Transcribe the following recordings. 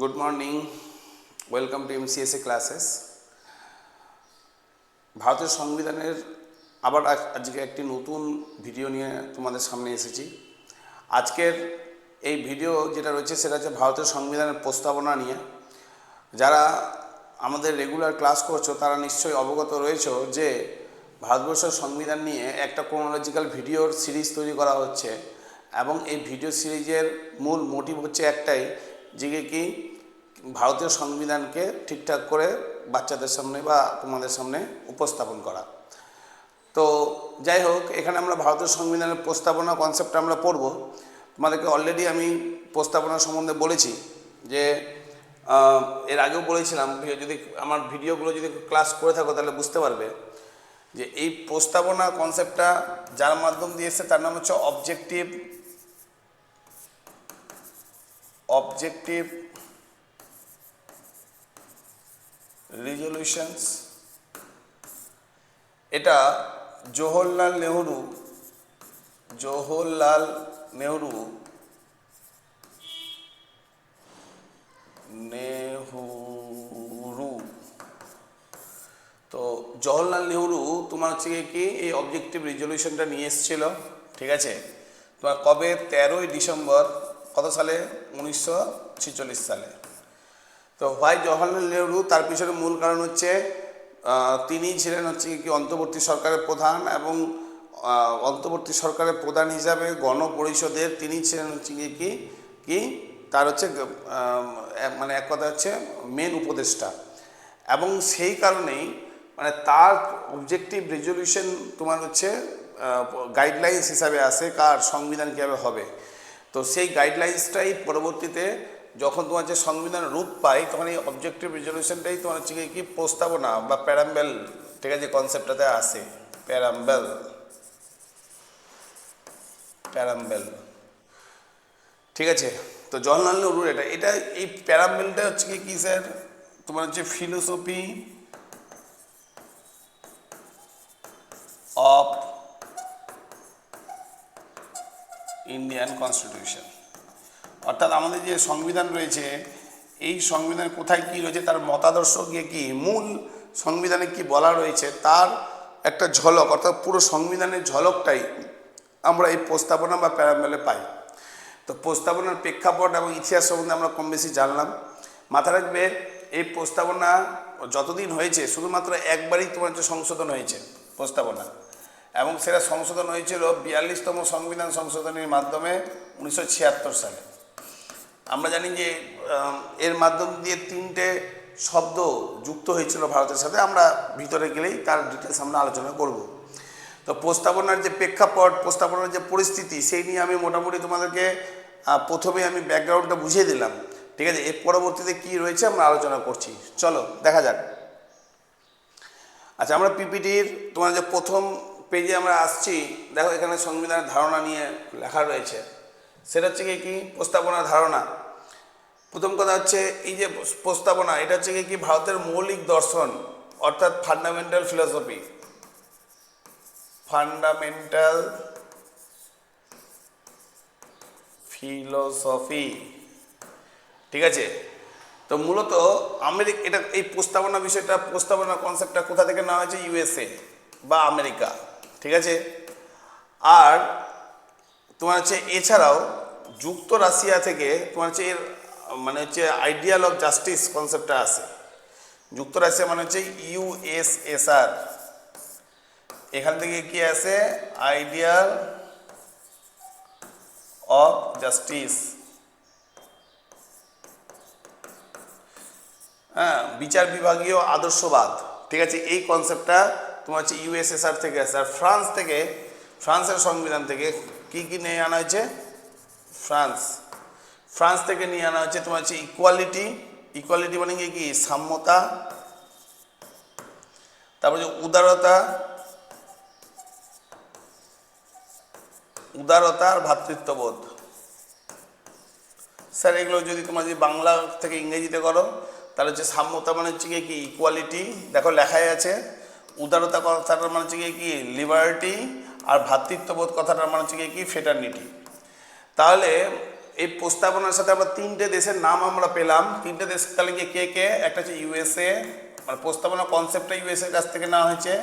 Good morning welcome to MCSA classes ভারতের সংবিধানের আবার আজ- আজকে একটি নতুন ভিডিও নিয়ে তোমাদের সামনে এসেছি। আজকের এই ভিডিও যেটা রয়েছে সেটা হচ্ছে ভারতের সংবিধানের প্রস্তাবনা নিয়ে। যারা আমাদের রেগুলার ক্লাস করছ, তারা নিশ্চয়ই অবগত রয়েছো যে ভারতবর্ষের সংবিধান নিয়ে একটা ক্রোনোলজিক্যাল ভিডিওর সিরিজ তৈরি করা হচ্ছে। এবং এই ভিডিও সিরিজের মূল মোটিভ হচ্ছে একটাই যে কি ভারতীয় সংবিধানকে ঠিকঠাক করে বাচ্চাদের সামনে বা তোমাদের সামনে উপস্থাপন করা। তো যাই হোক, এখানে আমরা ভারতের সংবিধানের প্রস্তাবনা কনসেপ্ট আমরা পড়ব। তোমাদেরকে অলরেডি আমি প্রস্তাবনা সম্বন্ধে বলেছি যে এর আগেও বলেছিলাম যদি আমার ভিডিওগুলো যদি ক্লাস করে থাকো তাহলে বুঝতে পারবে যে এই প্রস্তাবনা কনসেপ্টটা যার মাধ্যম দিয়ে এসছে তার নাম হচ্ছে অবজেক্টিভ অবজেক্টিভ রিজলিউশনস এটা জওহরলাল নেহরু জওহরলাল নেহরু নেহরু। তো জওহরলাল নেহরু তোমার হচ্ছে কি, এই অবজেক্টিভ রেজলিউশনটা নিয়ে এসেছিল, ঠিক আছে? তোমার কবে? তেরোই ডিসেম্বর কত সালে? উনিশশো ছেচল্লিশ সালে। তো হোয়াই জওহরলাল নেহরু, তার পিছনে মূল কারণ হচ্ছে তিনি ছিলেন হচ্ছে কি অন্তর্বর্তী সরকারের প্রধান এবং অন্তর্বর্তী সরকারের প্রধান হিসাবে গণপরিষদের তিনি ছিলেন হচ্ছে কি কি কি, তার হচ্ছে মানে এক কথা হচ্ছে মেন উপদেষ্টা। এবং সেই কারণেই মানে তার অবজেক্টিভ রেজলিউশন তোমার হচ্ছে গাইডলাইন্স হিসাবে আসে, কার সংবিধান কীভাবে হবে। তো সেই গাইডলাইন্সটাই পরবর্তীতে যখন তোমার যে সংবিধান রূপ পায়, তখন এই অবজেক্টিভ রেজলিউশনটাই তোমার হচ্ছে কি প্রস্তাবনা বা প্যারাম্বেল ঠিক আছে কনসেপ্টটাতে আসে। প্যারাম্বেল প্যারাম্বেল ঠিক আছে? তো জওয়াহরলাল নেহরুর এটা এটা এই প্যারাম্বেলটা হচ্ছে কি কি স্যার? তোমার হচ্ছে ফিলোসফি অফ ইন্ডিয়ান কনস্টিটিউশন অর্থাৎ আমাদের যে সংবিধান রয়েছে, এই সংবিধান কোথায় কি রয়েছে, তার মতাদর্শ গিয়ে কি, মূল সংবিধানে কি বলা রয়েছে, তার একটা ঝলক, অর্থাৎ পুরো সংবিধানের ঝলকটাই আমরা এই প্রস্তাবনা বা প্যারামেলে পাই। তো প্রস্তাবনার প্রেক্ষাপট এবং ইতিহাস সম্বন্ধে আমরা কম বেশি জানলাম। মাথা রাখবে, এই প্রস্তাবনা যতদিন হয়েছে, শুধুমাত্র একবারই তোমার হচ্ছে সংশোধন হয়েছে প্রস্তাবনা এবং সেটা সংশোধন হয়েছিল বিয়াল্লিশতম সংবিধান সংশোধনের মাধ্যমে উনিশশো ছিয়াত্তর সালে। আমরা জানি যে এর মাধ্যম দিয়ে তিনটে শব্দ যুক্ত হয়েছিল ভারতের সাথে। আমরা ভিতরে গেলেই তার ডিটেলস আমরা আলোচনা করব। তো প্রস্তাবনার যে প্রেক্ষাপট, প্রস্তাবনার যে পরিস্থিতি, সেই নিয়ে আমি মোটামুটি তোমাদেরকে প্রথমে আমি ব্যাকগ্রাউন্ডটা বুঝিয়ে দিলাম। ঠিক আছে, এর পরবর্তীতে কি রয়েছে আমরা আলোচনা করছি। চলো, দেখা যাক। আচ্ছা আমরা পিপিটির তোমার যে প্রথম পেজে আমরা আসছি, দেখো এখানে সংবিধানের ধারণা নিয়ে লেখা রয়েছে। সেটা হচ্ছে কি? প্রস্তাবনা ধারণা। প্রথম কথা হচ্ছে, এই যে প্রস্তাবনা, এটা হচ্ছে কি? ভারতের মৌলিক দর্শন, অর্থাৎ ফান্ডামেন্টাল ফিলোসফি ফান্ডামেন্টাল ফিলোসফি ঠিক আছে? তো মূলত আমেরিকা, এটা এই প্রস্তাবনা বিষয়টা, প্রস্তাবনা কনসেপ্টটা কোথা থেকে নেওয়া হয়েছে? ইউএসএ বা আমেরিকা। ঠিক আছে? আর তোমার হচ্ছে এছাড়াও যুক্ত রাশিয়া থেকে তোমার হচ্ছে এর মানে হচ্ছে আইডিয়াল অফ জাস্টিস কনসেপ্টটা আছে। যুক্তরাশিয়া মানে হচ্ছে ইউএসএসআর এখান থেকে কি আছে? আইডিয়াল অফ জাস্টিস হ্যাঁ বিচার বিভাগীয় আদর্শবাদ। ঠিক আছে, এই কনসেপ্টটা তোমার হচ্ছে ইউএসএসআর থেকে আসছে আর ফ্রান্স থেকে ফ্রান্সের সংবিধান থেকে কি কি নিয়ে আনা হয়েছে? ফ্রান্স ফ্রান্স থেকে নিয়ে আনা হয়েছে তোমার হচ্ছে ইকুয়ালিটি ইকুয়ালিটি মানে কি কি? সাম্যতা। তারপর যে উদারতা। উদারতা আর ভ্রাতৃত্ববোধ স্যার, এগুলো যদি তোমার যদি বাংলা থেকে ইংরেজিতে করো, তাহলে হচ্ছে সাম্যতা মানে হচ্ছে কি? ইকুয়ালিটি দেখো লেখাই আছে। উদারতা কথাটার মানে হচ্ছে গিয়ে কি? লিবার্টি আর ভ্রাতৃত্ববোধ কথাটার মানে হচ্ছে গিয়ে কি? ফেটার্নিটি তাহলে এই প্রস্তাবনার সাথে আমরা তিনটে দেশের নাম আমরা পেলাম। তিনটে দেশ তাহলে কি কে কে? একটা হচ্ছে ইউএসএ মানে প্রস্তাবনা কনসেপ্টটা ইউএসএ কাছ থেকে নেওয়া হয়েছে।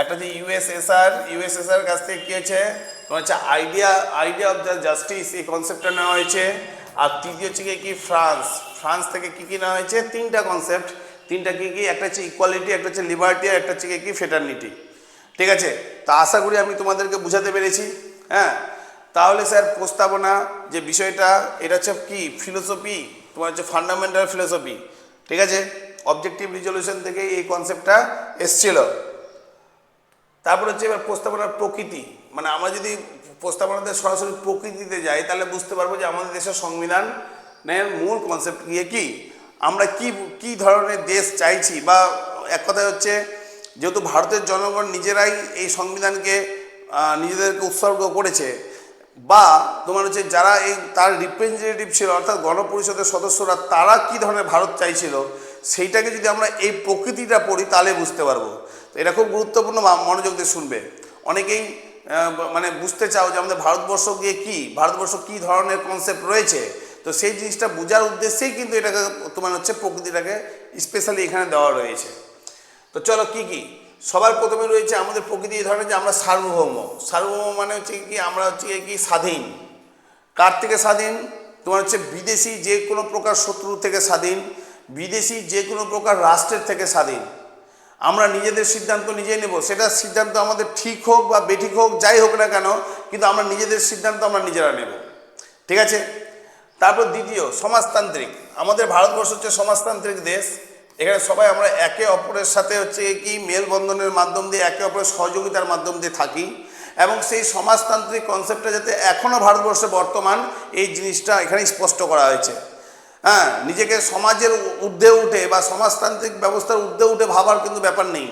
একটা হচ্ছে ইউএসএসআর ইউএসএসআর কাছ থেকে কী হয়েছে? তোমার হচ্ছে idea idea of the justice এই কনসেপ্টটা নেওয়া হয়েছে। আর তৃতীয় হচ্ছে গিয়ে কি? ফ্রান্স ফ্রান্স থেকে কী কী নেওয়া হয়েছে? তিনটা কনসেপ্ট তিনটা কি কি? একটা হচ্ছে ইকুয়ালিটি একটা হচ্ছে লিবার্টি আর একটা হচ্ছে কি ফেটার্নিটি ঠিক আছে? তা আশা করি আমি তোমাদেরকে বুঝাতে পেরেছি হ্যাঁ? তাহলে স্যার, প্রস্তাবনা যে বিষয়টা, এটা হচ্ছে কি? ফিলোসফি তোমার হচ্ছে ফান্ডামেন্টাল ফিলোসফি ঠিক আছে? অবজেক্টিভ রিজলিউশন থেকে এই কনসেপ্টটা এসছিল। তারপর হচ্ছে এবার প্রস্তাবনার প্রকৃতি। মানে আমরা যদি প্রস্তাবনাতে সরাসরি প্রকৃতিতে যাই, তাহলে বুঝতে পারব যে আমাদের দেশের সংবিধানের মূল কনসেপ্ট গিয়ে কি? আমরা কি কি ধরনের দেশ চাইছি? বা এক কথায় হচ্ছে, যেহেতু ভারতের জনগণ নিজেরাই এই সংবিধানকে নিজেদেরকে উৎসর্গ করেছে, বা তোমার হচ্ছে যারা এই, তার রিপ্রেজেন্টেটিভ ছিল, অর্থাৎ গণপরিষদের সদস্যরা, তারা কি ধরনের ভারত চাইছিল? সেইটাকে যদি আমরা এই প্রকৃতিটা পড়ি, তাহলে বুঝতে পারব। তো এটা খুব গুরুত্বপূর্ণ মনোযোগ দিয়ে শুনবে। অনেকেই মানে বুঝতে চাও যে আমাদের ভারতবর্ষ গিয়ে কী? ভারতবর্ষ কী ধরনের কনসেপ্ট রয়েছে? তো সেই জিনিসটা বোঝার উদ্দেশ্যেই কিন্তু এটাকে তোমার হচ্ছে প্রকৃতিটাকে স্পেশালি এখানে দেওয়া রয়েছে। তো চলো কি কি? সবার প্রথমে রয়েছে আমাদের প্রকৃতি এই ধরনের যে আমরা সার্বভৌম। সার্বভৌম মানে হচ্ছে কি, আমরা হচ্ছে কি স্বাধীন। কার থেকে স্বাধীন? তোমার হচ্ছে বিদেশি যে কোনো প্রকার শত্রু থেকে স্বাধীন, বিদেশি যে কোনো প্রকার রাষ্ট্রের থেকে স্বাধীন। আমরা নিজেদের সিদ্ধান্ত নিজেই নেব, সেটা সিদ্ধান্ত আমাদের ঠিক হোক বা বেঠিক হোক, যাই হোক না কেন, কিন্তু আমরা নিজেদের সিদ্ধান্ত আমরা নিজেরা নেব। ঠিক আছে? তারপর দ্বিতীয়, সমাজতান্ত্রিক। আমাদের ভারতবর্ষ হচ্ছে সমাজতান্ত্রিক দেশ। এখানে সবাই আমরা একে অপরের সাথে হচ্ছে কি মেলবন্ধনের মাধ্যম দিয়ে, একে অপরের সহযোগিতার মাধ্যম দিয়ে থাকি। এবং সেই সমাজতান্ত্রিক কনসেপ্টটা যাতে এখনও ভারতবর্ষে বর্তমান, এই জিনিসটা এখানে স্পষ্ট করা হয়েছে। হ্যাঁ নিজেকে সমাজের ঊর্ধ্বে উঠে বা সমাজতান্ত্রিক ব্যবস্থার ঊর্ধ্বে উঠে ভাবার কিন্তু ব্যাপার নেই।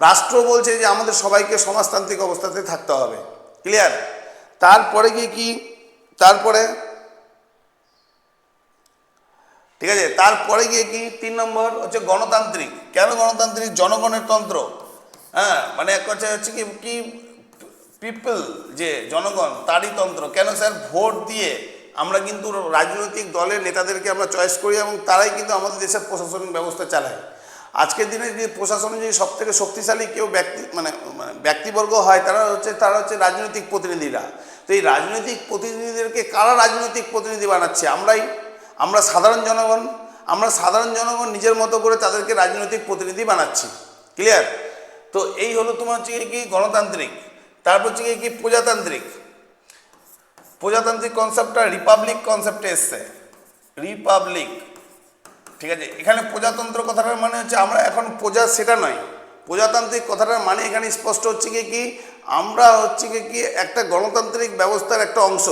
রাষ্ট্র বলছে যে আমাদের সবাইকে সমাজতান্ত্রিক অবস্থাতে থাকতে হবে। ক্লিয়ার তারপরে গিয়ে কি? তারপরে ঠিক আছে? তারপরে গিয়ে কি? তিন নম্বর হচ্ছে গণতান্ত্রিক। কেন গণতান্ত্রিক? জনগণের তন্ত্র। হ্যাঁ মানে এক কথা হচ্ছে কি কি পিপল যে জনগণ, তারই তন্ত্র। কেন স্যার? ভোট দিয়ে আমরা কিন্তু রাজনৈতিক দলের নেতাদেরকে আমরা চয়েস করি এবং তারাই কিন্তু আমাদের দেশের প্রশাসনিক ব্যবস্থা চালায়। আজকের দিনে যে প্রশাসনে যদি সব থেকে শক্তিশালী কেউ ব্যক্তি মানে মানে ব্যক্তিবর্গ হয়, তারা হচ্ছে তারা হচ্ছে রাজনৈতিক প্রতিনিধিরা। তো এই রাজনৈতিক প্রতিনিধিদেরকে কারা রাজনৈতিক প্রতিনিধি বানাচ্ছে? আমরাই আমরা সাধারণ জনগণ, আমরা সাধারণ জনগণ নিজের মতো করে তাদেরকে রাজনৈতিক প্রতিনিধি বানাচ্ছি। ক্লিয়ার তো এই হলো তোমার হচ্ছে কি? গণতান্ত্রিক। তারপর হচ্ছে কি? প্রজাতান্ত্রিক। প্রজাতান্ত্রিক কনসেপ্টটা রিপাবলিক কনসেপ্টে এসছে। রিপাবলিক ঠিক আছে? এখানে প্রজাতন্ত্র কথাটার মানে হচ্ছে আমরা এখন প্রজা সেটা নয়। প্রজাতান্ত্রিক কথাটার মানে এখানে স্পষ্ট হচ্ছে কি কি? আমরা হচ্ছে কি? একটা গণতান্ত্রিক ব্যবস্থার একটা অংশ।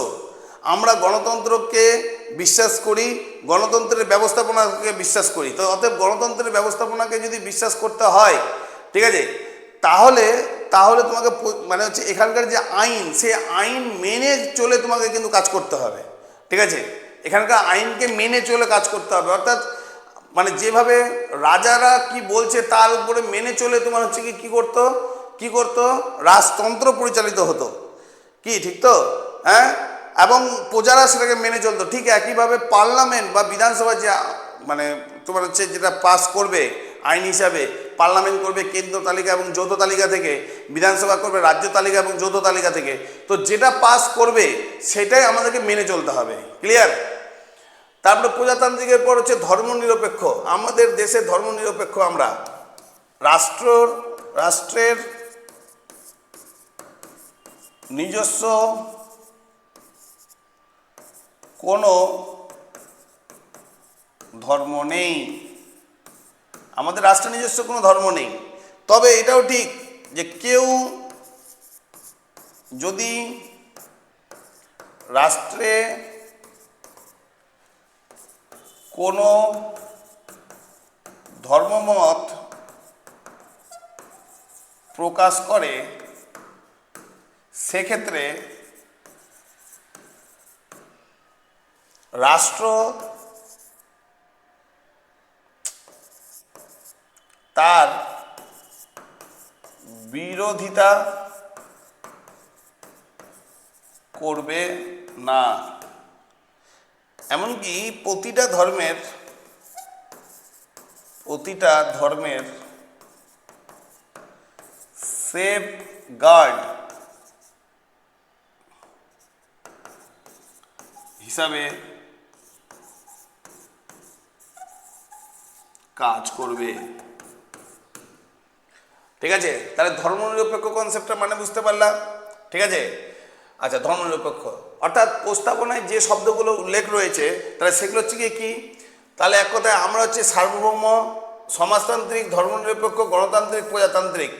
আমরা গণতন্ত্রকে বিশ্বাস করি, গণতন্ত্রের ব্যবস্থাপনাকে বিশ্বাস করি। তো অতএব গণতন্ত্রের ব্যবস্থাপনাকে যদি বিশ্বাস করতে হয়, ঠিক আছে? তাহলে তাহলে তোমাকে মানে হচ্ছে এখানকার যে আইন, সে আইন মেনে চলে তোমাকে কিন্তু কাজ করতে হবে, ঠিক আছে? এখানকার আইনকে মেনে চলে কাজ করতে হবে। অর্থাৎ মানে যেভাবে রাজারা কি বলছে তার উপরে মেনে চলে তোমার হচ্ছে কি, কী করতো? কি করতো? রাজতন্ত্র পরিচালিত হতো। কি, ঠিক তো? হ্যাঁ? এবং প্রজারা সেটাকে মেনে চলতো। ঠিক একইভাবে পার্লামেন্ট বা বিধানসভা যে মানে তোমার হচ্ছে যেটা পাস করবে, আইন হিসাবে পার্লামেন্ট করবে কেন্দ্র তালিকা এবং যৌথ তালিকা থেকে, বিধানসভা করবে রাজ্য তালিকা এবং যৌথ তালিকা থেকে। তো যেটা পাস করবে, সেটাই আমাদেরকে মেনে চলতে হবে। ক্লিয়ার? তারপরে প্রজাতান্ত্রিকের পর হচ্ছে ধর্মনিরপেক্ষ। আমাদের দেশে ধর্মনিরপেক্ষ আমরা। রাষ্ট্র, রাষ্ট্রের নিজস্ব কোনো ধর্ম নেই। আমাদের রাষ্ট্রের নিজস্ব কোনো ধর্ম নেই। তবে এটাও ঠিক যে কেউ যদি রাষ্ট্রে কোনো ধর্মমত প্রকাশ করে, সেক্ষেত্রে রাষ্ট্র তার বিরোধিতা করবে না। এমনকি প্রতিটা ধর্মের প্রতিটা ধর্মের সেফ গার্ড হিসাবে কাজ করবে। ঠিক আছে? তাহলে ধর্মনিরপেক্ষ কনসেপ্টটা মানে বুঝতে পারলাম। ঠিক আছে? আচ্ছা ধর্মনিরপেক্ষ। অর্থাৎ প্রস্তাবনায় যে শব্দগুলো উল্লেখ রয়েছে, তাহলে সেগুলো হচ্ছে কি? তাহলে এক কথায় আমরা হচ্ছে সার্বভৌম, সমাজতান্ত্রিক, ধর্মনিরপেক্ষ, গণতান্ত্রিক, প্রজাতান্ত্রিক।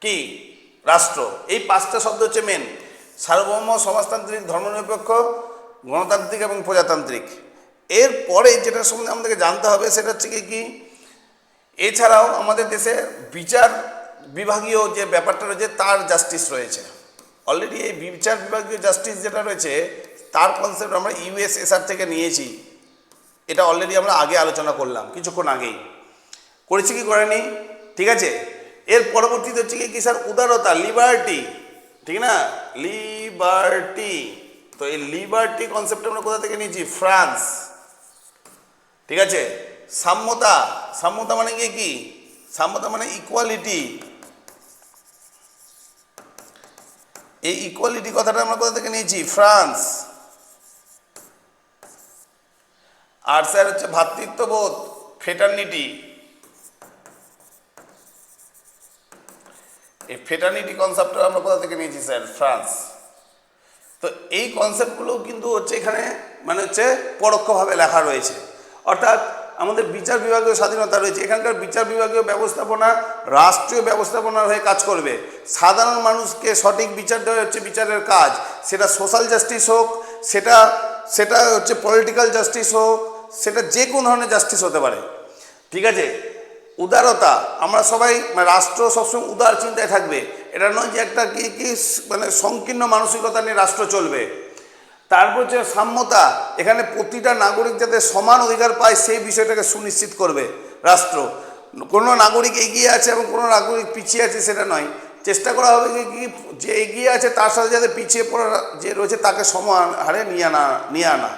কি? রাষ্ট্র। এই পাঁচটা শব্দ হচ্ছে মেন সার্বভৌম, সমাজতান্ত্রিক, ধর্মনিরপেক্ষ, গণতান্ত্রিক এবং প্রজাতান্ত্রিক। এরপরে যেটা সম্বন্ধে আমাদেরকে জানতে হবে সেটা হচ্ছে কি এছাড়াও আমাদের দেশে বিচার বিভাগীয় যে ব্যাপারটা রয়েছে, তার জাস্টিস রয়েছে। অলরেডি এই বিচার বিভাগীয় জাস্টিস যেটা রয়েছে, তার কনসেপ্ট আমরা ইউএসএসআর থেকে নিয়েছি। এটা অলরেডি আমরা আগে আলোচনা করলাম, কিছুক্ষণ আগেই। করেছি কি, করেনি? ঠিক আছে? এর পরবর্তীতে হচ্ছে কি স্যার? উদারতা লিবার্টি ঠিক না? লিবার্টি তো এই লিবার্টি কনসেপ্ট আমরা কোথা থেকে নিয়েছি? ফ্রান্স ঠিক আছে? সাম্যতা সাম্যতা মানে কি কি? সাম্যতা মানে ইকুয়ালিটি এই ইকুয়ালিটি কথাটা আমরা কোথা থেকে নিয়েছি? ফ্রান্স। আর স্যার হচ্ছে ভ্রাতৃত্ববোধ ফেটার্নিটি এই ফেটার্নিটি কনসেপ্টটা আমরা কোথা থেকে নিয়েছি স্যার? ফ্রান্স। তো এই কনসেপ্টগুলো কিন্তু হচ্ছে এখানে মানে হচ্ছে পরোক্ষভাবে লেখা রয়েছে। অর্থাৎ আমাদের বিচার বিভাগীয় স্বাধীনতা রয়েছে। এখানকার বিচার বিভাগীয় ব্যবস্থাপনা রাষ্ট্রীয় ব্যবস্থাপনার হয়ে কাজ করবে। সাধারণ মানুষকে সঠিক বিচার দেওয়া হচ্ছে বিচারের কাজ। সেটা সোশ্যাল জাস্টিস হোক, সেটা সেটা হচ্ছে পলিটিক্যাল জাস্টিস হোক, সেটা যে কোনো ধরনের জাস্টিস হতে পারে। ঠিক আছে? উদারতা, আমরা সবাই মানে রাষ্ট্র সবসময় উদার চিন্তায় থাকবে। এটা নয় যে একটা কি কি মানে সংকীর্ণ মানসিকতা নিয়ে রাষ্ট্র চলবে। তারপর যে সাম্যতা, এখানে প্রতিটা নাগরিক যাতে সমান অধিকার পায়, সেই বিষয়টাকে সুনিশ্চিত করবে রাষ্ট্র। কোনো নাগরিক এগিয়ে আছে এবং কোনো নাগরিক পিছিয়ে আছে সেটা নয়। চেষ্টা করা হবে কি, যে এগিয়ে আছে তার সাথে যাতে পিছিয়ে পড়া যে রয়েছে তাকে সমান হারে নিয়ে আনা নিয়ে আনা।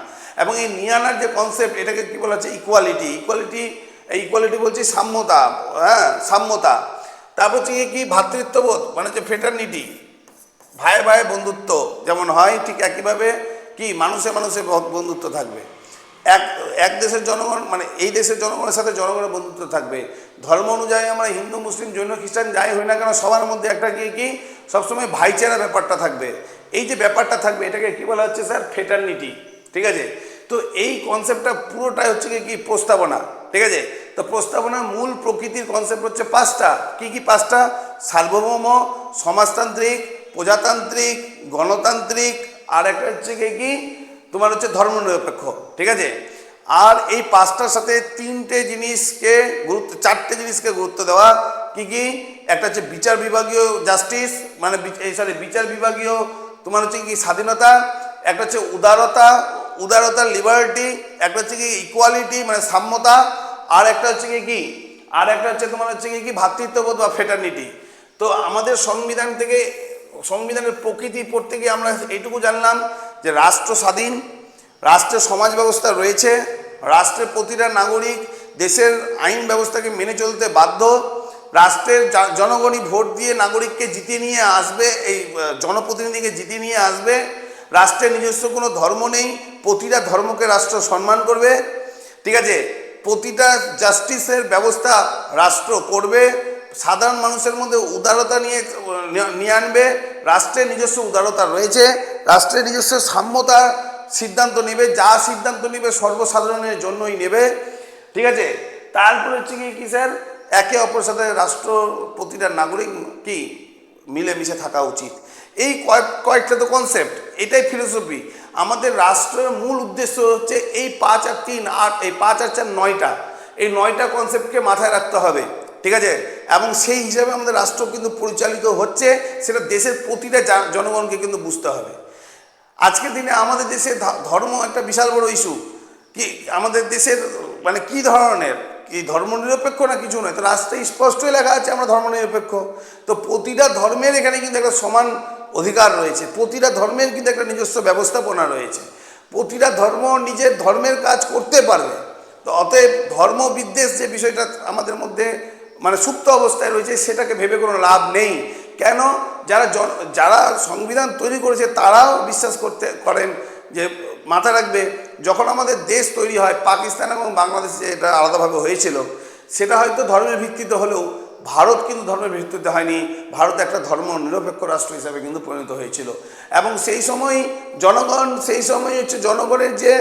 এবং এই নিয়ে আনার যে কনসেপ্ট এটাকে কী বলা হচ্ছে? ইকুয়ালিটি ইকুয়ালিটি এই ইকুয়ালিটি বলছি সাম্যতা হ্যাঁ সাম্যতা। তারপর হচ্ছে কি? ভ্রাতৃত্ববোধ মানে হচ্ছে ফেটার্নিটি ভাই ভাই বন্ধুত্ব, যেমন হয় ঠিক একইভাবে কি, মানুষে মানুষে বন্ধুত্ব থাকবে। এক এক দেশের জনগণ মানে এই দেশের জনগণের সাথে জনগণের বন্ধুত্ব থাকবে। ধর্ম অনুযায়ী আমরা হিন্দু, মুসলিম, জৈন, খ্রিস্টান, যাই হই না কেন, সবার মধ্যে একটা কি কি, সবসময় ভাইচারা ব্যাপারটা থাকবে। এই যে ব্যাপারটা থাকবে, এটাকে কি বলা হচ্ছে স্যার? ফেটার্নিটি ঠিক আছে? তো এই কনসেপ্টটা পুরোটাই হচ্ছে কি প্রস্তাবনা, ঠিক আছে? তো প্রস্তাবনার মূল প্রকৃতির কনসেপ্ট হচ্ছে পাঁচটা। কি কি পাঁচটা? সার্বভৌম, সমাজতান্ত্রিক, প্রজাতান্ত্রিক, গণতান্ত্রিক আর একটা হচ্ছে কি কি? তোমার হচ্ছে ধর্মনিরপেক্ষ, ঠিক আছে? আর এই পাঁচটার সাথে তিনটে জিনিসকে গুরুত্ব, চারটে জিনিসকে গুরুত্ব দেওয়া কি কি? একটা হচ্ছে বিচার বিভাগীয় জাস্টিস মানে এই সরি বিচার বিভাগীয়, তোমার হচ্ছে কি স্বাধীনতা, একটা হচ্ছে উদারতা উদারতা লিবার্টি একটা হচ্ছে কি ইকুয়ালিটি মানে সাম্যতা, আর একটা হচ্ছে কি কি? আর একটা হচ্ছে তোমার হচ্ছে কি কি ভ্রাতৃত্ববোধ বা ফেটার্নিটি তো আমাদের সংবিধান থেকে সংবিধানের প্রকৃতি পড়তে গিয়ে আমরা এইটুকু জানলাম যে রাষ্ট্র স্বাধীন রাষ্ট্রের সমাজ ব্যবস্থা রয়েছে, রাষ্ট্রের প্রতিটা নাগরিক দেশের আইন ব্যবস্থাকে মেনে চলতে বাধ্য, রাষ্ট্রের জনগণই ভোট দিয়ে নাগরিককে জিতিয়ে নিয়ে আসবে, এই জনপ্রতিনিধিকে জিতিয়ে নিয়ে আসবে রাষ্ট্রের নিজস্ব কোনো ধর্ম নেই, প্রতিটা ধর্মকে রাষ্ট্র সম্মান করবে, ঠিক আছে? প্রতিটা জাস্টিসের ব্যবস্থা রাষ্ট্র করবে সাধারণ মানুষের মধ্যে উদারতা নিয়ে নিয়ে আনবে, রাষ্ট্রের নিজস্ব উদারতা রয়েছে, রাষ্ট্রের নিজস্ব সাম্যতা সিদ্ধান্ত নেবে, যা সিদ্ধান্ত নেবে সর্বসাধারণের জন্যই নেবে, ঠিক আছে? তারপরে হচ্ছে কি কি স্যার? একে অপরের সাথে রাষ্ট্র প্রতিটা নাগরিক কি, মিলেমিশে থাকা উচিত। এই কয়েক, কয়েকটা তো কনসেপ্ট এটাই ফিলোসফি আমাদের রাষ্ট্রের মূল উদ্দেশ্য হচ্ছে এই পাঁচ আর তিন, আট, এই পাঁচ আর চার, নয়টা। এই নয়টা কনসেপ্টকে মাথায় রাখতে হবে। ঠিক আছে? এবং সেই হিসাবে আমাদের রাষ্ট্র কিন্তু পরিচালিত হচ্ছে, সেটা দেশের প্রতিটা জনগণকে কিন্তু বুঝতে হবে। আজকের দিনে আমাদের দেশে ধর্ম একটা বিশাল বড় ইস্যু কি, আমাদের দেশের মানে কি ধরনের? কি ধর্মনিরপেক্ষ না কিছু নয়? তো রাস্তায় স্পষ্টই লেখা আছে, আমরা ধর্মনিরপেক্ষ। তো প্রতিটা ধর্মের এখানে কিন্তু একটা সমান অধিকার রয়েছে। প্রতিটা ধর্মের কিন্তু একটা নিজস্ব ব্যবস্থাপনা রয়েছে। প্রতিটা ধর্ম নিজের ধর্মের কাজ করতে পারবে। তো অতএব ধর্ম বিদ্বেষ যে বিষয়টা আমাদের মধ্যে মানে সুপ্ত অবস্থায় রয়েছে, সেটাকে ভেবে কোনো লাভ নেই। কেন? যারা যারা সংবিধান তৈরি করেছে, তারাও বিশ্বাস করতে, করেন যে মাথা রাখবে, যখন আমাদের দেশ তৈরি হয়, পাকিস্তান এবং বাংলাদেশে এটা আলাদাভাবে হয়েছিল, সেটা হয়তো ধর্মের ভিত্তিতে হলেও, ভারত কিন্তু ধর্মের ভিত্তিতে হয়নি, ভারত একটা ধর্ম নিরপেক্ষ রাষ্ট্র হিসাবে কিন্তু পরিণত হয়েছিল। এবং সেই সময় জনগণ, সেই সময় হচ্ছে জনগণের যে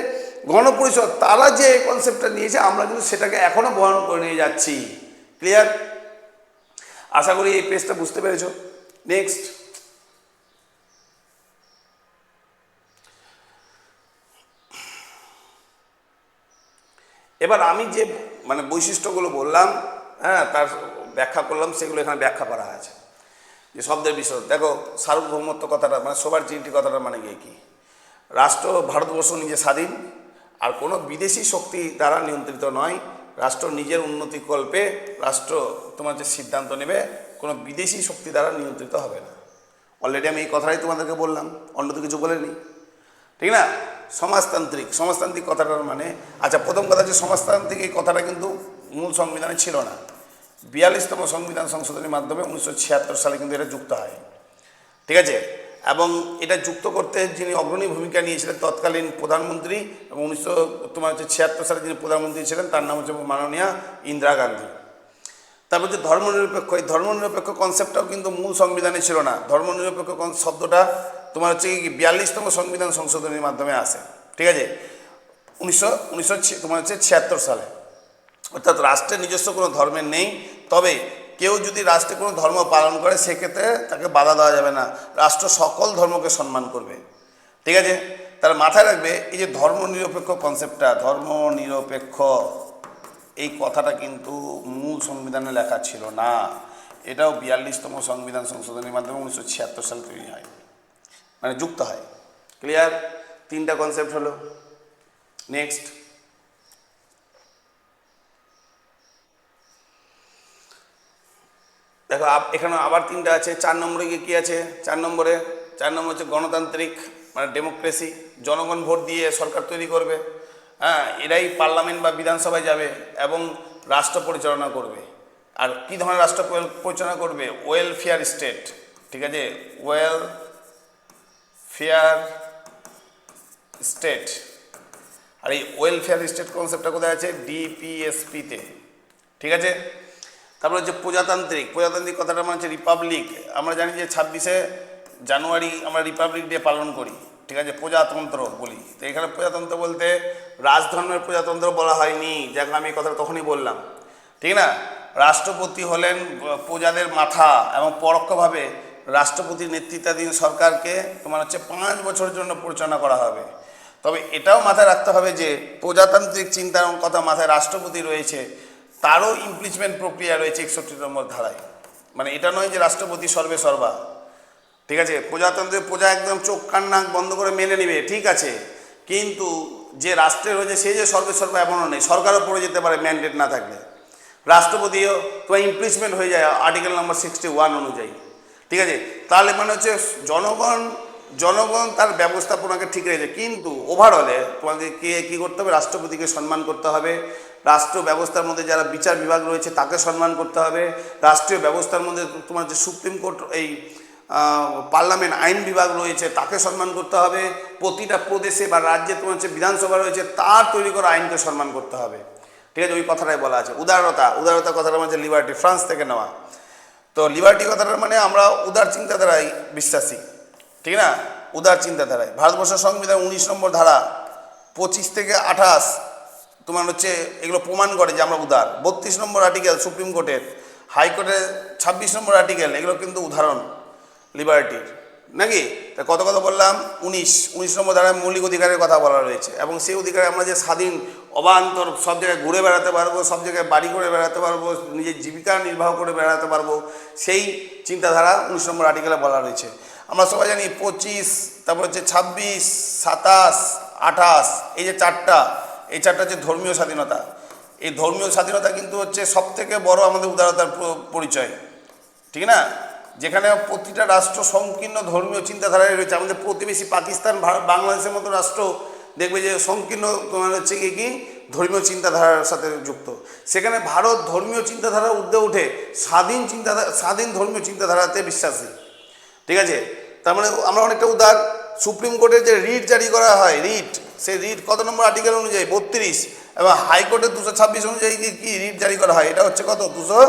গণপরিষদ, তারা যে কনসেপ্টটা নিয়েছে, আমরা কিন্তু সেটাকে এখনও বহন করে নিয়ে যাচ্ছি। ক্লিয়ার আশা করি এই পেজটা বুঝতে পেরেছ। নেক্সট এবার আমি যে মানে বৈশিষ্ট্যগুলো বললাম হ্যাঁ তার ব্যাখ্যা করলাম, সেগুলো এখানে ব্যাখ্যা করা আছে। যে শব্দের বিষয় দেখো সার্বভৌমত্ব কথাটা মানে সবার চিন্তি কথাটা মানে গিয়ে কি? রাষ্ট্র ভারতবর্ষ নিজে স্বাধীন, আর কোনো বিদেশি শক্তি দ্বারা নিয়ন্ত্রিত নয়। রাষ্ট্র নিজের উন্নতিকল্পে রাষ্ট্র তোমার যে সিদ্ধান্ত নেবে, কোনো বিদেশি শক্তি দ্বারা নিয়ন্ত্রিত হবে না। অলরেডি আমি এই কথাটাই তোমাদেরকে বললাম, অন্য তো কিছু বলেনি। ঠিক না? সমাজতান্ত্রিক সমাজতান্ত্রিক কথাটার মানে আচ্ছা প্রথম কথা যে সমাজতান্ত্রিক এই কথাটা কিন্তু মূল সংবিধানে ছিল না। বিয়াল্লিশতম সংবিধান সংশোধনের মাধ্যমে উনিশশো ছিয়াত্তর সালে কিন্তু এটা যুক্ত হয়। ঠিক আছে? এবং এটা যুক্ত করতে যিনি অগ্রণী ভূমিকা নিয়েছিলেন তৎকালীন প্রধানমন্ত্রী এবং উনিশশো তোমার হচ্ছে ছিয়াত্তর সালে যিনি প্রধানমন্ত্রী ছিলেন, তার নাম হচ্ছে মাননীয়া ইন্দিরা গান্ধী। তারপর যে ধর্মনিরপেক্ষ, এই ধর্মনিরপেক্ষ কনসেপ্টটাও কিন্তু মূল সংবিধানে ছিল না। ধর্মনিরপেক্ষ শব্দটা তোমার হচ্ছে কি, বিয়াল্লিশতম সংবিধান সংশোধনীর মাধ্যমে আসে। ঠিক আছে? উনিশশো উনিশশো তোমার হচ্ছে ছিয়াত্তর সালে। অর্থাৎ রাষ্ট্রের নিজস্ব কোনো ধর্মের নেই। তবে কেউ যদি রাষ্ট্রে কোনো ধর্ম পালন করে, সেক্ষেত্রে তাকে বাধা দেওয়া যাবে না। রাষ্ট্র সকল ধর্মকে সম্মান করবে। ঠিক আছে? তার মাথায় রাখবে, এই যে ধর্ম নিরপেক্ষ কনসেপ্টটা ধর্ম নিরপেক্ষ এই কথাটা কিন্তু মূল সংবিধানে লেখা ছিল না। এটাও বিয়াল্লিশতম সংবিধান সংশোধনের মাধ্যমে উনিশশো ছিয়াত্তর সালে তৈরি হয়। মানে যুক্ত হয়। ক্লিয়ার তিনটা কনসেপ্ট হলো। নেক্সট দেখো এখানে আবার তিনটা আছে, চার নম্বরে গিয়ে কী আছে? চার নম্বরে, চার নম্বর হচ্ছে গণতান্ত্রিক মানে ডেমোক্রেসি, জনগণ ভোট দিয়ে সরকার তৈরি করবে। হ্যাঁ এরাই পার্লামেন্ট বা বিধানসভায় যাবে এবং রাষ্ট্র পরিচালনা করবে। আর কি ধরনের রাষ্ট্র পরিচালনা করবে? ওয়েলফেয়ার স্টেট ঠিক আছে? ওয়েল ফেয়ার স্টেট আর এই ওয়েলফেয়ার স্টেট কনসেপ্টটা কোথায় আছে? ডিপিএসপিতে ঠিক আছে? তারপর হচ্ছে প্রজাতান্ত্রিক প্রজাতান্ত্রিক কথাটা মানে হচ্ছে রিপাবলিক। আমরা জানি যে ছাব্বিশে জানুয়ারি আমরা রিপাবলিক ডে পালন করি, ঠিক আছে? প্রজাতন্ত্র বলি। তো এখানে প্রজাতন্ত্র বলতে রাজধর্মের প্রজাতন্ত্র বলা হয়নি যাকে আমি এই কথাটা তখনই বললাম। ঠিক না? রাষ্ট্রপতি হলেন প্রজাদের মাথা এবং পরোক্ষভাবে রাষ্ট্রপতির নেতৃত্বাধীন সরকারকে তোমার হচ্ছে পাঁচ বছরের জন্য পরিচালনা করা হবে। তবে এটাও মাথায় রাখতে হবে যে প্রজাতান্ত্রিক চিন্তার কথা মাথায় রাষ্ট্রপতি রয়েছে। তারও ইমপ্লিচমেন্ট প্রক্রিয়া রয়েছে একষট্টি নম্বর ধারায়। মানে এটা নয় যে রাষ্ট্রপতি সর্বে সর্বা। ঠিক আছে? প্রজাতন্ত্রের প্রজা একদম চোখ, কান, নাক বন্ধ করে মেনে নেবে, ঠিক আছে? কিন্তু যে রাষ্ট্রের হয়েছে, সে যে সর্বে সর্বা এমনও নেই সরকারও পড়ে যেতে পারে ম্যান্ডেট না থাকলে। রাষ্ট্রপতিও তোমার ইমপ্লিচমেন্ট হয়ে যায় আর্টিকেল নাম্বার সিক্সটি ওয়ান অনুযায়ী। ঠিক আছে? তাহলে মানে হচ্ছে জনগণ জনগণ তার ব্যবস্থাপনাকে ঠিক রেখেছে। কিন্তু ওভারঅলে তোমাকে কে কী করতে হবে? রাষ্ট্রপতিকে সম্মান করতে হবে। রাষ্ট্র ব্যবস্থার মধ্যে যারা বিচার বিভাগ রয়েছে, তাকে সম্মান করতে হবে। রাষ্ট্রীয় ব্যবস্থার মধ্যে তোমার যে সুপ্রিম কোর্ট, এই পার্লামেন্ট আইন বিভাগ রয়েছে, তাকে সম্মান করতে হবে। প্রতিটা প্রদেশে বা রাজ্যে তোমার হচ্ছে বিধানসভা রয়েছে, তার তৈরি করা আইনকে সম্মান করতে হবে। ঠিক আছে, ওই কথাটাই বলা আছে। উদারতা উদারতা কথাটা মানে লিবার্টি ফ্রান্স থেকে নেওয়া। তো লিবার্টি কথাটার মানে আমরা উদার চিন্তাধারায় বিশ্বাসী। ঠিক না? উদার চিন্তাধারায়। ভারতবর্ষের সংবিধান উনিশ নম্বর ধারা পঁচিশ থেকে আঠাশ তোমার হচ্ছে এগুলো প্রমাণ করে যে আমরা উদার। বত্রিশ নম্বর আর্টিকেল সুপ্রিম কোর্টের হাইকোর্টের ছাব্বিশ নম্বর আর্টিকেল এগুলো কিন্তু উদাহরণ লিবার্টির নাকি? তা কত কথা বললাম? উনিশ। উনিশ নম্বর ধারায় মৌলিক অধিকারের কথা বলা রয়েছে। এবং সেই অধিকারে আমরা যে স্বাধীন, অবান্তর সব জায়গায় ঘুরে বেড়াতে পারব, সব জায়গায় বাড়ি করে বেড়াতে পারব, নিজের জীবিকা নির্বাহ করে বেড়াতে পারব, সেই চিন্তাধারা উনিশ নম্বর আর্টিকেলে বলা রয়েছে। আমরা সবাই জানি পঁচিশ, তারপর হচ্ছে ছাব্বিশ, সাতাশ, আঠাশ, এই যে চারটা এই চারটা হচ্ছে ধর্মীয় স্বাধীনতা। এই ধর্মীয় স্বাধীনতা কিন্তু হচ্ছে সব থেকে বড় আমাদের উদারতার পরিচয়। ঠিক না? যেখানে প্রতিটা রাষ্ট্র সংকীর্ণ ধর্মীয় চিন্তাধারায় রয়েছে। আমাদের প্রতিবেশী পাকিস্তান বাংলাদেশের মতো রাষ্ট্র দেখবে যে সংকীর্ণ তোমার হচ্ছে কি কি? ধর্মীয় চিন্তাধারার সাথে যুক্ত। সেখানে ভারত ধর্মীয় চিন্তাধারা ঊর্ধ্বে উঠে স্বাধীন চিন্তাধারা স্বাধীন ধর্মীয় চিন্তাধারাতে বিশ্বাসী। ঠিক আছে? তার মানে আমরা অনেকটা উদার। সুপ্রিম কোর্টের যে রিট জারি করা হয়, রিট, সেই রিট কত নম্বর আর্টিকেল অনুযায়ী? বত্রিশ। এবং হাইকোর্টের দুশো ছাব্বিশ অনুযায়ী কি রিট জারি করা হয়? এটা হচ্ছে কত? দুশো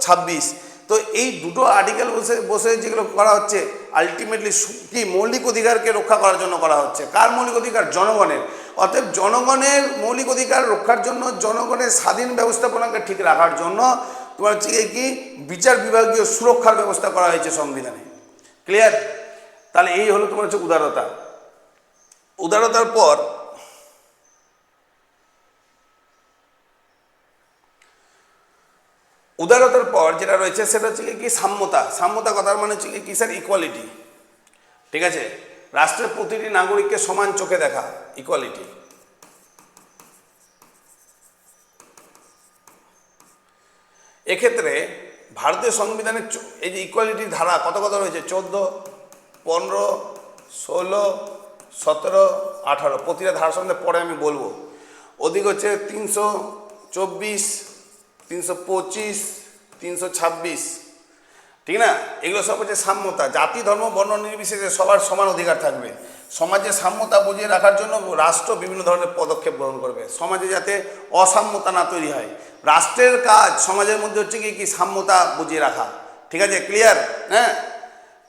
ছাব্বিশ। তো এই দুটো আর্টিকেল বসে বসে যেগুলো করা হচ্ছে আলটিমেটলি কি মৌলিক অধিকারকে রক্ষা করার জন্য করা হচ্ছে। কার মৌলিক অধিকার? জনগণের। অতএব জনগণের মৌলিক অধিকার রক্ষার জন্য, জনগণের স্বাধীন ব্যবস্থাপনাকে ঠিক রাখার জন্য তোমার হচ্ছে কি বিচার বিভাগীয় সুরক্ষার ব্যবস্থা করা হয়েছে সংবিধানে। ক্লিয়ার তাহলে এই হলো তোমার হচ্ছে উদারতা। উদারতার পর উদারতার পর যেটা রয়েছে সেটা হচ্ছে কি? সাম্যতা। সাম্যতা কথার মানে হচ্ছে কি স্যার ইকুয়ালিটি ঠিক আছে? রাষ্ট্রের প্রতিটি নাগরিককে সমান চোখে দেখা ইকুয়ালিটি এক্ষেত্রে ভারতীয় সংবিধানের এই যে ইকুয়ালিটির ধারা, কত কত রয়েছে? চোদ্দ। পনেরো, ষোলো, সতেরো, আঠারো, প্রতিটা ধারার সঙ্গে পরে আমি বলব। ওদিক হচ্ছে তিনশো চব্বিশ, তিনশো পঁচিশ, তিনশো ছাব্বিশ। ঠিক না? এগুলো সব হচ্ছে সাম্যতা। জাতি, ধর্ম, বর্ণ, নির্বিশেষে সবার সমান অধিকার থাকবে। সমাজে সাম্যতা বজিয়ে রাখার জন্য রাষ্ট্র বিভিন্ন ধরনের পদক্ষেপ গ্রহণ করবে। সমাজে যাতে অসাম্যতা না তৈরি হয়। রাষ্ট্রের কাজ সমাজের মধ্যে হচ্ছে কি কি সাম্যতা বজিয়ে রাখা। ঠিক আছে? ক্লিয়ার হ্যাঁ?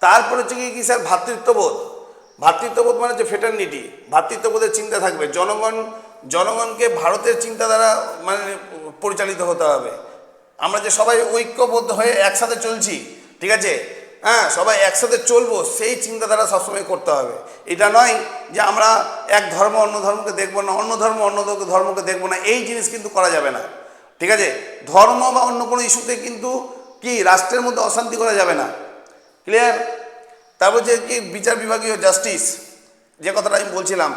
তারপর হচ্ছে কি স্যার? ভ্রাতৃত্ববোধ ভ্রাতৃত্ববোধ মানে হচ্ছে ফেটার্নিটি ভ্রাতৃত্ববোধের চিন্তা থাকবে। জনগণ, জনগণকে ভারতের চিন্তাধারা মানে পরিচালিত হতে হবে। আমরা যে সবাই ঐক্যবদ্ধ হয়ে একসাথে চলছি, ঠিক আছে? হ্যাঁ সবাই একসাথে চলবো, সেই চিন্তাধারা সবসময় করতে হবে। এটা নয় যে আমরা এক ধর্ম অন্য ধর্মকে দেখব না, অন্য ধর্ম অন্য ধর্মকে দেখব না, এই জিনিস কিন্তু করা যাবে না। ঠিক আছে? ধর্ম বা অন্য কোনো ইস্যুতে কিন্তু কি, রাষ্ট্রের মধ্যে অশান্তি করা যাবে না। ক্লিয়ার তারপর যে কি, বিচার বিভাগীয় জাস্টিস, যে কথাটা আমি বলছিলাম,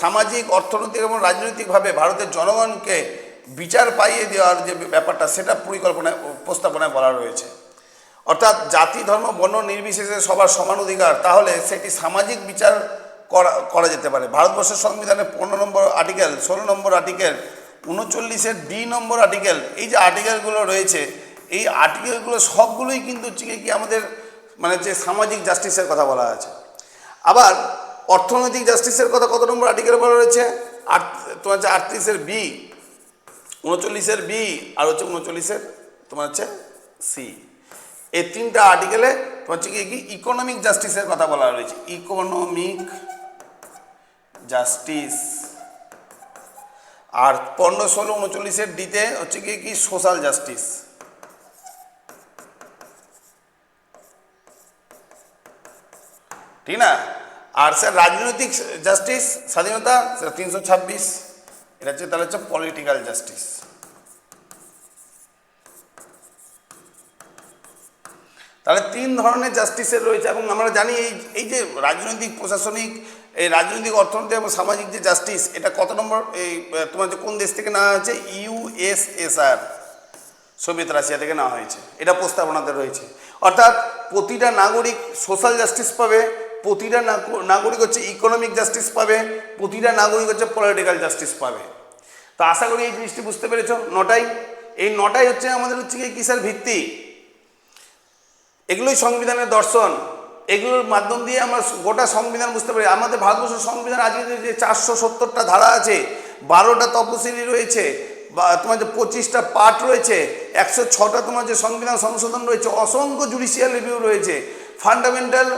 সামাজিক, অর্থনৈতিক এবং রাজনৈতিকভাবে ভারতের জনগণকে বিচার পাইয়ে দেওয়ার যে ব্যাপারটা, সেটা পরিকল্পনায় প্রস্তাবনায় বলা রয়েছে। অর্থাৎ জাতি, ধর্ম, বর্ণ নির্বিশেষে সবার সমান অধিকার, তাহলে সেটি সামাজিক বিচার করা করা যেতে পারে। ভারতবর্ষের সংবিধানের পনেরো নম্বর আর্টিকেল ষোলো নম্বর আর্টিকেল উনচল্লিশের ডি নম্বর আর্টিকেল এই যে আর্টিকেলগুলো রয়েছে, এই আর্টিকেলগুলো সবগুলোই কিন্তু কি আমাদের মানে যে সামাজিক জাস্টিসের কথা বলা আছে আবার অর্থনৈতিক জাস্টিসের কথা কত নম্বর আর্টিকেল বলা রয়েছে আট, তোমার হচ্ছে আটত্রিশের বি উনচল্লিশের বি আর হচ্ছে উনচল্লিশের তোমার হচ্ছে সি এই তিনটা আর্টিকেলে তোমার হচ্ছে কি ইকোনমিক জাস্টিসের কথা বলা রয়েছে ইকোনমিক জাস্টিস আর পনেরো, ষোলো, উনচল্লিশের ডিতে হচ্ছে কি কি সোশ্যাল জাস্টিস ঠিক না? আর স্যার, রাজনৈতিক জাস্টিস স্বাধীনতা তিনশো ছাব্বিশ। এটা হচ্ছে, তাহলে হচ্ছে পলিটিক্যাল জাস্টিস তাহলে তিন ধরনের জাস্টিসের রয়েছে, এবং আমরা জানি এই এই যে রাজনৈতিক, প্রশাসনিক, এই রাজনৈতিক অর্থনৈতিক এবং সামাজিক যে জাস্টিস এটা কত নম্বর? এই তোমার যে কোন দেশ থেকে নেওয়া হয়েছে? ইউএসএসআর সোভিয়েত রাশিয়া থেকে নেওয়া হয়েছে। এটা প্রস্তাবনাতে রয়েছে। অর্থাৎ প্রতিটা নাগরিক সোশ্যাল জাস্টিস পাবে প্রতিটা নাগরিক হচ্ছে ইকোনমিক জাস্টিস পাবে, প্রতিটা নাগরিক হচ্ছে পলিটিক্যাল জাস্টিস পাবে। তো আশা করি এই জিনিসটি বুঝতে পেরেছ, নটাই। এই নটাই হচ্ছে আমাদের হচ্ছে কি কিসের ভিত্তি? এগুলোই সংবিধানের দর্শন। এগুলোর মাধ্যম দিয়ে আমরা গোটা সংবিধান বুঝতে পারি। আমাদের ভারতবর্ষের সংবিধান আজকে যে চারশো সত্তরটা ধারা আছে, বারোটা তপশিলি রয়েছে, বা তোমার যে পঁচিশটা পার্ট রয়েছে, একশো ছটা তোমার যে সংবিধান সংশোধন রয়েছে, অসংখ্য জুডিশিয়াল রিভিউ রয়েছে। ফান্ডামেন্টাল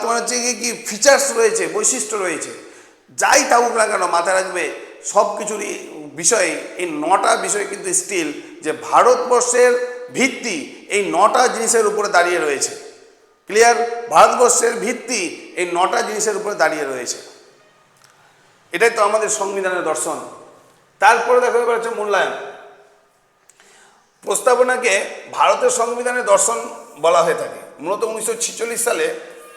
তোমার হচ্ছে কি কি ফিচার্স রয়েছে, বৈশিষ্ট্য রয়েছে। যাই থাকুক না কেন, মাথায় রাখবে সব কিছুরই বিষয়ে, এই নটা বিষয় কিন্তু স্টিল যে ভারতবর্ষের ভিত্তি এই নটা জিনিসের উপরে দাঁড়িয়ে রয়েছে। ক্লিয়ার ভারতবর্ষের ভিত্তি এই নটা জিনিসের উপরে দাঁড়িয়ে রয়েছে। এটাই তো আমাদের সংবিধানের দর্শন। তারপরে দেখো, এবার হচ্ছে মূল্যায়ন। প্রস্তাবনাকে ভারতের সংবিধানের দর্শন বলা হয়ে থাকে। মূলত উনিশশো ছেচল্লিশ সালে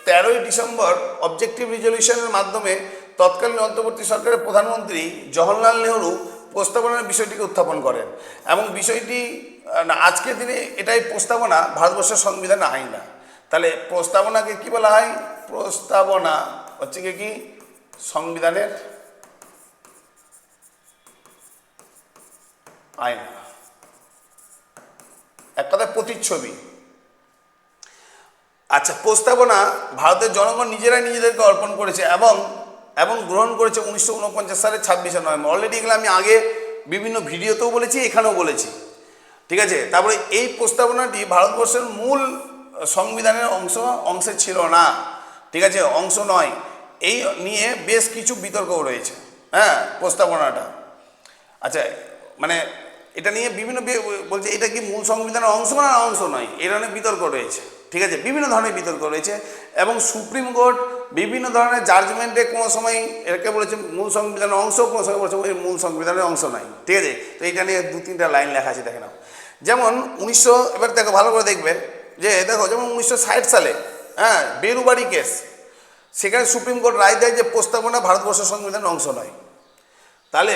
তেরোই ডিসেম্বর অবজেক্টিভ রিজলিউশনের মাধ্যমে তৎকালীন অন্তর্বর্তী সরকারের প্রধানমন্ত্রী জওহরলাল নেহরু প্রস্তাবনার বিষয়টিকে উত্থাপন করেন এবং বিষয়টি আজকের দিনে এটাই প্রস্তাবনা, ভারতবর্ষের সংবিধানে আইন না। তাহলে প্রস্তাবনাকে কি বলা হয়? প্রস্তাবনা হচ্ছে কি? সংবিধানের আইন। এক কথায় প্রতিচ্ছবি। আচ্ছা প্রস্তাবনা ভারতের জনগণ নিজেরাই নিজেদেরকে অর্পণ করেছে এবং এবং গ্রহণ করেছে উনিশশো উনপঞ্চাশ সালের ছাব্বিশে নভেম্বর। অলরেডি এগুলো আমি আগে বিভিন্ন ভিডিওতেও বলেছি, এখানেও বলেছি। ঠিক আছে? তারপরে এই প্রস্তাবনাটি ভারতবর্ষের মূল সংবিধানের অংশ, অংশে ছিল না। ঠিক আছে? অংশ নয়। এই নিয়ে বেশ কিছু বিতর্কও রয়েছে। হ্যাঁ প্রস্তাবনাটা। আচ্ছা মানে এটা নিয়ে বিভিন্ন বলছে, এটা কি মূল সংবিধানের অংশ না অংশ নয়? এই ধরনের বিতর্ক রয়েছে। ঠিক আছে? বিভিন্ন ধরনের বিতর্ক রয়েছে এবং সুপ্রিম কোর্ট বিভিন্ন ধরনের জাজমেন্টে কোনো সময় এটাকে বলেছে মূল সংবিধানের অংশ, কোনো সময় বলেছে ওই মূল সংবিধানের অংশ নয় ঠিক আছে? তো এটা নিয়ে দু, তিনটা লাইন লেখা আছে, দেখে নাও। যেমন উনিশশো, এবার দেখো, ভালো করে দেখবে যে দেখো, যেমন উনিশশো ষাট সালে হ্যাঁ বেরুবাড়ি কেস, সেখানে সুপ্রিম কোর্ট রায় দেয় যে প্রস্তাবনা ভারতবর্ষের সংবিধানের অংশ নয়। তাহলে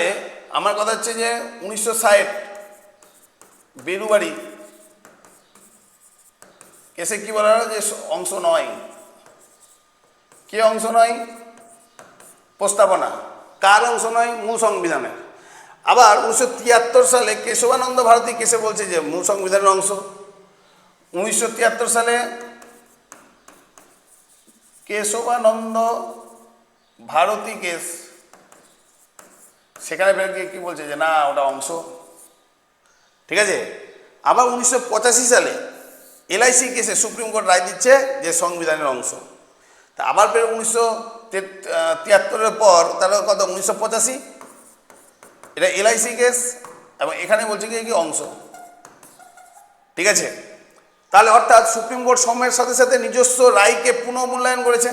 আমার কথা হচ্ছে যে উনিশশো ষাট বেরুবাড়ি কেসে কি বলা হলো যে অংশ নয়? কে অংশ নয়? প্রস্তাবনা। কার অংশ নয়? মূল সংবিধানের। আবার উনিশশো তিয়াত্তর সালে কেশবানন্দ ভারতী কেসে বলছে যে মূল সংবিধানের অংশ। উনিশশো তিয়াত্তর সালে কেশবানন্দ ভারতী কেস, সেখানে ফের গিয়ে কি বলছে যে না, ওটা অংশ। ঠিক আছে? আবার উনিশশো পঁচাশি সালে এলআইসি কেসে সুপ্রিম কোর্ট রায় দিচ্ছে যে সংবিধানের অংশ। তা আবার ফের উনিশশো তিয়াত্তরের পর, তাহলে কত, উনিশশো পঁচাশি? এটা এলআইসি কেস এবং এখানে বলছে কি কি অংশ। ঠিক আছে? তাহলে অর্থাৎ সুপ্রিম কোর্ট সময়ের সাথে সাথে নিজস্ব রায়কে পুনঃমূল্যায়ন করেছে।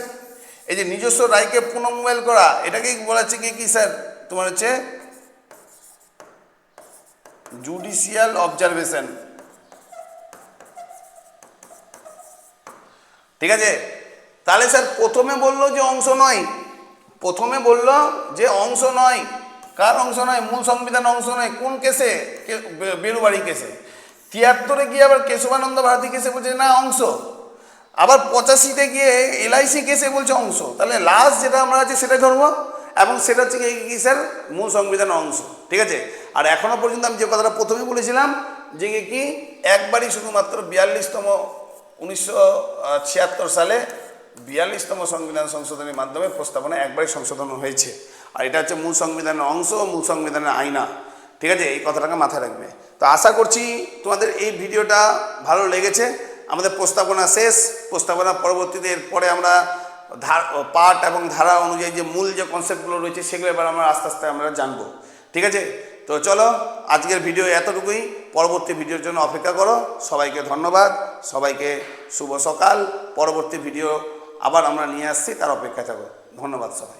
এই যে নিজস্ব রায়কে পুনঃমূল্যায়ন করা, এটাকে বলা হচ্ছে কি কি স্যার? তোমার হচ্ছে জুডিশিয়াল অবজারভেশন ঠিক আছে? তাহলে স্যার প্রথমে বলল যে অংশ নয়। প্রথমে বলল যে অংশ নয়। কার অংশ নয়? মূল সংবিধান অংশ নয়। কোন কেসে? বেরুবাড়ি কেসে। তিয়াত্তরে গিয়ে আবার কেশবানন্দ ভারতী কেসে বলছে না, অংশ। আবার পঁচাশিতে গিয়ে এলআইসি কেসে বলছে অংশ। তাহলে লাস্ট যেটা আমরা আছে সেটা ধরবো এবং সেটা হচ্ছে কি স্যার? মূল সংবিধানের অংশ। ঠিক আছে? আর এখনও পর্যন্ত আমি যে কথাটা প্রথমে বলেছিলাম যে কি? একবারই শুধুমাত্র বিয়াল্লিশতম উনিশশো ছিয়াত্তর সালে বিয়াল্লিশতম সংবিধান সংশোধনের মাধ্যমে প্রস্তাবনা একবারই সংশোধন হয়েছে। আর এটা হচ্ছে মূল সংবিধানের অংশ মূল সংবিধানের আইনা ঠিক আছে? এই কথাটাকে মাথায় রাখবে। তো আশা করছি তোমাদের এই ভিডিওটা ভালো লেগেছে। আমাদের প্রস্তাবনা শেষ। প্রস্তাবনা পরবর্তীতে এরপরে আমরা ধার, পাঠ এবং ধারা অনুযায়ী যে মূল যে কনসেপ্টগুলো রয়েছে, সেগুলো এবার আমরা আস্তে আস্তে আমরা জানব। ঠিক আছে? তো চলো, আজকের ভিডিও এতটুকুই। পরবর্তী ভিডিওর জন্য অপেক্ষা করো। সবাইকে ধন্যবাদ। সবাইকে শুভ সকাল। পরবর্তী ভিডিও আবার আমরা নিয়ে আসছি, তার অপেক্ষা থাকো। ধন্যবাদ সবাই